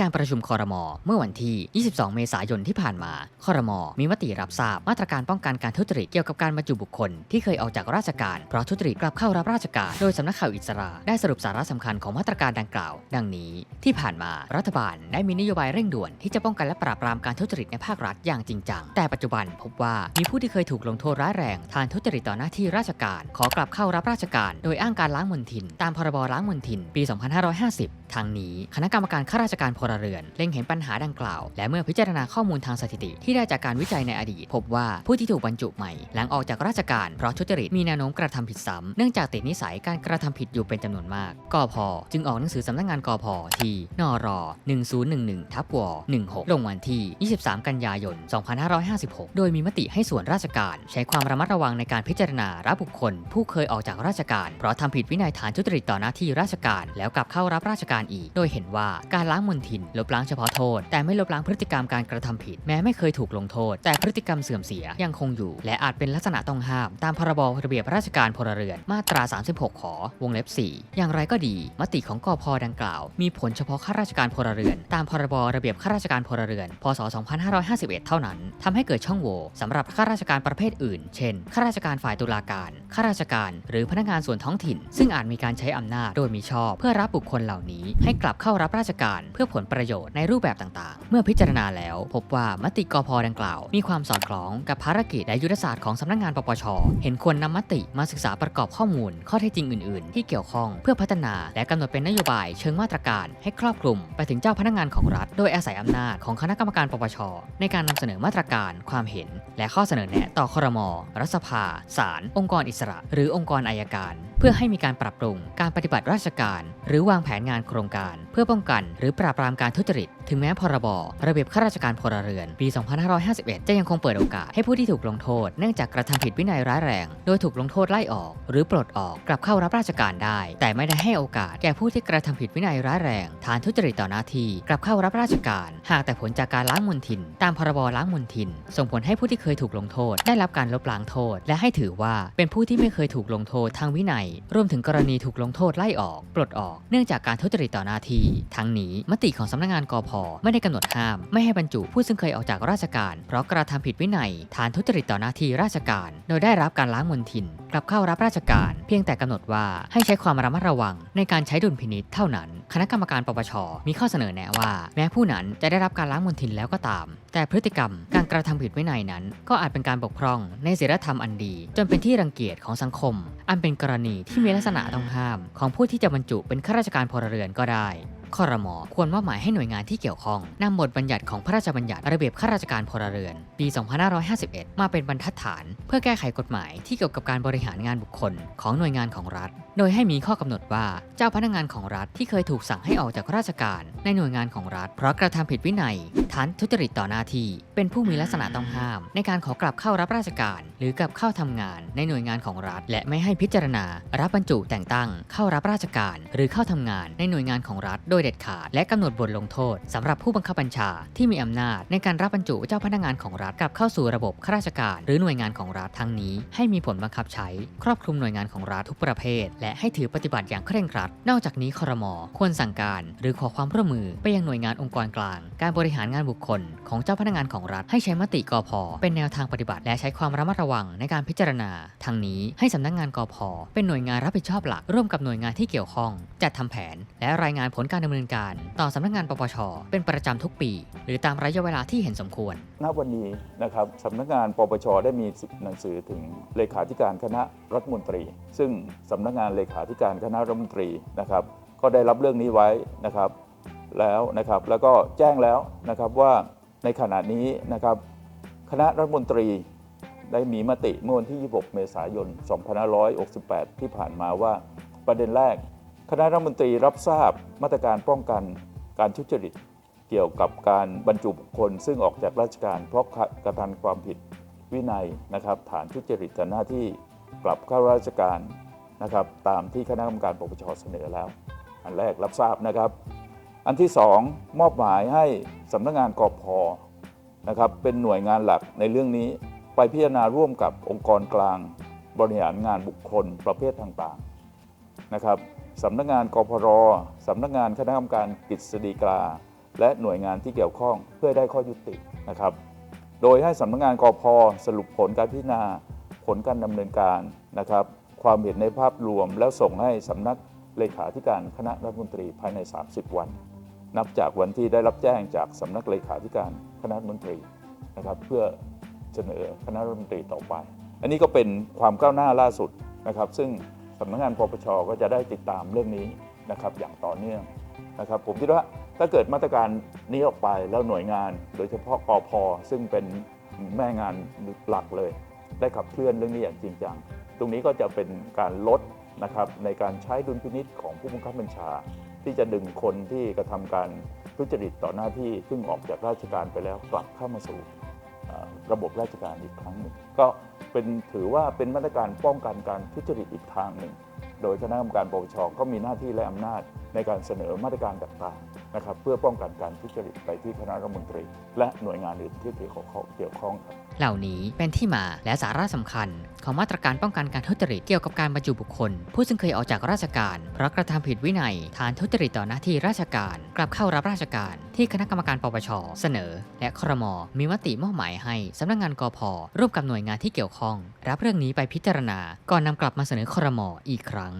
การประชุมคอรมอเมื่อวันที่ 22 เมษายนที่ผ่านมาคอรมอมีมติรับทราบมาตรการป้องกันการทุจริตเกี่ยวกับการบรรจุบุคคล ที่เคยออกจากราชการเพราะทุจริตกลับเข้ารับราชการ โดยสำนักข่าวอิสราได้สรุปสาระสำคัญของมาตรการดังกล่าว ดังนี้ ที่ผ่านมารัฐบาลได้มีนโยบายเร่งด่วนที่จะป้องกันและปราบปรามการทุจริตในภาครัฐอย่างจริงจังแต่ปัจจุบันพบว่ามีผู้ที่เคยถูกลงโทษร้ายแรงฐานทุจริตต่อหน้าที่ราชการ ขอกลับเข้ารับราชการ โดยอ้างการล้างมลทิน ตามพรบล้างมลทิน ปี 2550 ทางนี้คณะกรรมการข้าราชการพลเรือน เล็งเห็นปัญหาดังกล่าว และเมื่อพิจารณาข้อมูลทางสถิติ ที่ได้จากการวิจัยในอดีต พบว่าผู้ที่ถูกบรรจุใหม่ หลังออกจากราชการเพราะทุจริตมีแนวโน้มกระทำผิดซ้ำเนื่องจากติดนิสัยการกระทำผิดอยู่เป็นจำนวนมากกพจึงออกหนังสือสำนักงานกพที่นร1011ทับว16 ลงวันที่ 23 กันยายน 2556 โดยมีมติให้ส่วนราชการ ใช้ความระมัดระวังในการพิจารณารับบุคคล ผู้เคยออกจากราชการ เพราะทำผิดวินัยฐานทุจริตต่อหน้าที่ราชการ แล้วกลับเข้ารับราชการอีก โดยเห็นว่าการล้างมลทินลบล้างเฉพาะโทษ แต่ไม่ลบล้างพฤติกรรมการกระทำผิด แม้ไม่เคยถูกลงโทษ แต่พฤติกรรมเสื่อมเสียยังคงอยู่ และอาจเป็นลักษณะต้องห้าม ตามพรบระเบียบราชการพลเรือนมาตรา 36 ขอ วงเล็บ 4 อย่างไรก็ดี มติของกอพดังกล่าว มีผลเฉพาะข้าราชการพลเรือน ตามพรบระเบียบข้าราชการพลเรือน พศ 2551 เท่านั้นทำให้เกิดช่องโหว่สำหรับข้าราชการประเภทอื่น เช่นข้าราชการฝ่ายตุลาการข้าราชการ หรือพนักงานส่วนท้องถิ่น ซึ่งอาจมีการใช้อำนาจโดยมีชอบ เพื่อรับบุคคลเหล่านี้ให้กลับเข้ารับราชการเพื่อผลประโยชน์ในรูปแบบต่างๆ เมื่อพิจารณาแล้วพบว่ามติกพดังกล่าว มีความสอดคล้องกับภารกิจและยุทธศาสตร์ของสำนักงานปปช เห็นควรนำมติมาศึกษาประกอบข้อมูล ข้อเท็จจริงอื่น ๆ ที่เกี่ยวข้องเพื่อพัฒนา และกำหนดเป็นนโยบายเชิงมาตรการให้ครอบคลุม ไปถึงเจ้าพนักงานของรัฐ โดยอาศัยอำนาจของคณะกรรมการปปช ในการนำเสนอมาตรการความเห็น และข้อเสนอแนะต่อครม รัฐสภา ศาล องค์กรอิสระ หรือองค์กรอายการ เพื่อให้มีการปรับปรุง การปฏิบัติราชการ หรือวางแผนงานโครงการ เพื่อป้องกัน หรือปราบรามการทุจริตถึงแม้พรบระเบียบข้าราชการพลเรือน ปี 2551 จะยังคงเปิดโอกาสให้ผู้ที่ถูกลงโทษเนื่องจากกระทำผิดวินัยร้ายแรง โดยถูกลงโทษไล่ออก หรือปลดออกกลับเข้ารับราชการได้ แต่ไม่ได้ให้โอกาสแก่ผู้ที่กระทำผิดวินัยร้ายแรง ฐานทุจริตต่อหน้าที่กลับเข้ารับราชการ หากแต่ผลจากการล้างมลทิน ตามพรบล้างมลทิน ส่งผลให้ผู้ที่เคยถูกลงโทษ ได้รับการลบล้างโทษ และให้ถือว่าเป็นผู้ที่ไม่เคยถูกลงโทษทางวินัย รวมถึงกรณีถูกลงโทษไล่ออก ปลดออก เนื่องจากการทุจริตต่อหน้าที่ ทั้งนี้มติของสำนักงานกพไม่ได้กำหนดห้าม ไม่ให้บรรจุผู้ซึ่งเคยออกจากราชการ เพราะกระทำผิดวินัย ฐานทุจริตต่อหน้าที่ราชการ โดยได้รับการล้างมลทิน กลับเข้ารับราชการ เพียงแต่กำหนดว่าให้ใช้ความระมัดระวัง ในการใช้ดุลพินิษเท่านั้น คณะกรรมการปปชมีข้อเสนอแนะว่า แม้ผู้นั้นจะได้รับการล้างมลทินแล้วก็ตาม แต่พฤติกรรมการกระทำผิดวินัยนั้น ก็อาจเป็นการบกพร่อง ในศีลธรรมอันดี จนเป็นที่รังเกียจของสังคม อันเป็นกรณีที่มีลักษณะต้องห้าม ของผู้ที่จะบรรจุเป็นข้าราชการพลเรือนก็ได้ คอรมอควรมอบหมายให้หน่วยงานที่เกี่ยวข้องนำบทบัญญัติของพระราชบัญญัติระเบียบข้าราชการพลเรือน ปี 2551 มาเป็นบรรทัดฐาน เพื่อแก้ไขกฎหมายที่เกี่ยวกับการบริหารงานบุคคลของหน่วยงานของรัฐ โดยให้มีข้อกำหนดว่าเจ้าพนักงานของรัฐที่เคยถูกสั่งให้ออกจากราชการในหน่วยงานของรัฐ เพราะกระทำผิดวินัยฐานทุจริตต่อหน้าที่ เป็นผู้มีลักษณะต้องห้าม ในการขอกลับเข้ารับราชการ หรือกลับเข้าทำงานในหน่วยงานของรัฐ และไม่ให้พิจารณา รับบรรจุแต่งตั้งเข้ารับราชการ หรือเข้าทำงานในหน่วยงานของรัฐ โดยเด็ดขาด และกำหนดบทลงโทษสำหรับผู้บังคับบัญชาที่มีอำนาจ ในการรับบรรจุเจ้าพนักงานของรัฐกลับเข้าสู่ระบบข้าราชการ หรือหน่วยงานของรัฐทั้งนี้ ให้มีผลบังคับใช้ ครอบคลุมหน่วยงานของรัฐทุกประเภท และให้ถือปฏิบัติอย่างเคร่งครัด นอกจากนี้ครมควรสั่งการ หรือขอความร่วมมือไปยังหน่วยงานองค์กรกลาง การบริหารงานบุคคล ของเจ้าพนักงานของรัฐให้ใช้มติกอพอเป็นแนวทางปฏิบัติ และใช้ความระมัดระวังในการพิจารณาทั้งนี้ให้สำนักงานกอพอเป็นหน่วยงานรับผิดชอบหลัก ร่วมกับหน่วยงานที่เกี่ยวข้อง จัดทำแผน และรายงานผลการดำเนินการต่อสำนักงานปปช เป็นประจำทุกปี หรือตามระยะเวลาที่เห็นสมควร ณ วันนี้นะครับสำนักงานปปช ได้มีหนังสือถึงเลขาธิการคณะรัฐมนตรี ซึ่งสำนักงานเลขาธิการคณะรัฐมนตรีนะครับก็ได้รับเรื่องนี้ไว้นะครับแล้วนะครับแล้วก็แจ้งแล้วนะครับว่าในขณะนี้นะครับคณะรัฐมนตรีได้มีมติเมื่อวันที่ 26 เมษายน 2568 ที่ผ่านมาว่าประเด็นแรก คณะรัฐมนตรีรับทราบมาตรการป้องกันการทุจริต เกี่ยวกับการบรรจุบุคคล ซึ่งออกจากราชการเพราะกระทำความผิดวินัยนะครับ ฐานทุจริตต่หน้าที่กลับเข้าราชการนะครับ ตามที่คณะกรรมการปปชเสนอแล้ว อันแรกรับทราบนะครับ อันที่สองมอบหมายให้สำนักงานกอพนะครับเป็นหน่วยงานหลักในเรื่องนี้ไปพิจารณาร่วมกับองค์กรกลาง บริหารงานบุคคลประเภทต่างๆนะครับ สำนักงานกพรสำนักงานคณะกรรมการกฤษฎีกา และหน่วยงานที่เกี่ยวข้องเพื่อได้ข้อยุตินะครับ โดยให้สำนักงานกพสรุปผลการพิจารณาผลการดำเนินการนะครับ ความเห็นในภาพรวม แล้วส่งให้สำนักเลขาธิการคณะรัฐมนตรีภายใน 30 วัน นับจากวันที่ได้รับแจ้งจากสำนักเลขาธิการคณะรัฐมนตรีนะครับ เพื่อเสนอคณะรัฐมนตรีต่อไป อันนี้ก็เป็นความก้าวหน้าล่าสุดนะครับ ซึ่ง สำนักงานปปชก็จะได้ติดตามเรื่องนี้นะครับอย่างต่อเนื่องนะครับผมคิดว่าถ้าเกิดมาตรการนี้ออกไปแล้วหน่วยงาน โดยเฉพาะกอพซึ่งเป็นแม่งานหลักเลย ได้ขับเคลื่อนเรื่องนี้อย่างจริงจัง ตรงนี้ก็จะเป็นการลดนะครับในการใช้ดุลพินิษของผู้บังคับบัญชา ที่จะดึงคนที่กระทำการทุจริตต่อหน้าที่ซึ่งออกจากราชการไปแล้วกลับเข้ามาสู่ระบบราชการอีกครั้งหนึ่งก็ เป็นถือว่าเป็นมาตรการป้องกันการทุจริตอีกทางหนึ่ง โดยคณะกรรมการปปชก็มีหน้าที่และอำนาจในการเสนอมาตรการต่างๆ นะครับเพื่อป้องกันการทุจริตไปที่คณะรัฐมนตรี และหน่วยงานอื่นที่เกี่ยวข้องเกี่ยวข้องครับเหล่านี้เป็นที่มาและสาระสำคัญ ของมาตรการป้องกันการทุจริตเกี่ยวกับการบรรจุบุคคล ผู้ซึ่งเคยออกจากราชการเพราะกระทำผิดวินัย ฐานทุจริตต่อหน้าที่ราชการ กลับเข้ารับราชการ ที่คณะกรรมการปปชเสนอ และครมมีมติมอบหมายให้สำนักงานกพร่วมกับหน่วยงานที่เกี่ยวข้อง รับเรื่องนี้ไปพิจารณา ก่อนนำกลับมาเสนอครมอีกครั้ง